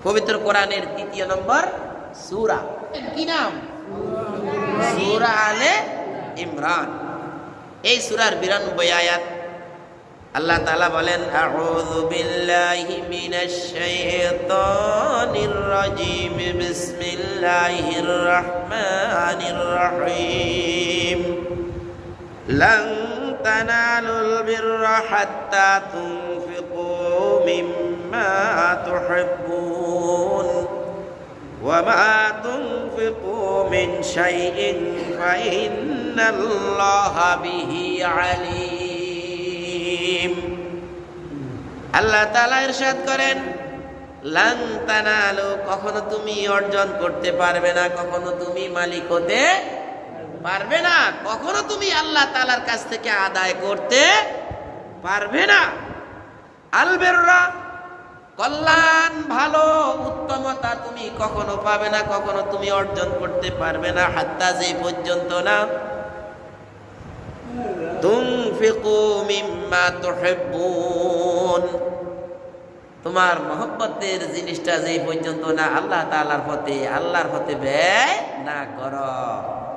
পবিত্র কোরআনের তৃতীয় নম্বর সূরা কি নাম সূরা আলে ইমরান এই সূরার বিরানব্বই আয়াত আল্লাহ তাআলা বলেন আউযু বিল্লাহি মিনাশ শাইতানির রাজিম বিসমিল্লাহির রহমানির রহিম لن تنالوا البر حتى تنفقوا وما تنفقوا من شيء فإن الله به عليم আল্লাহ তাআলা ইরশাদ করেন লাং তানালু কখনো তুমি অর্জন করতে পারবে না কখনো তুমি মালিক হতে পারবে না কখনো তুমি আল্লাহ তালার কাছ থেকে আদায় করতে পারবে না আলবেররা কল্যাণ, ভালো, উত্তমতা তুমি কখনো পাবে না, কখনো তুমি অর্জন করতে পারবে না, হাত্তা যে পর্যন্ত না। তোমার মহব্বতের জিনিসটা যে পর্যন্ত না, আল্লাহ তাআলার পথে আল্লাহর পথে ব্যয় না করো।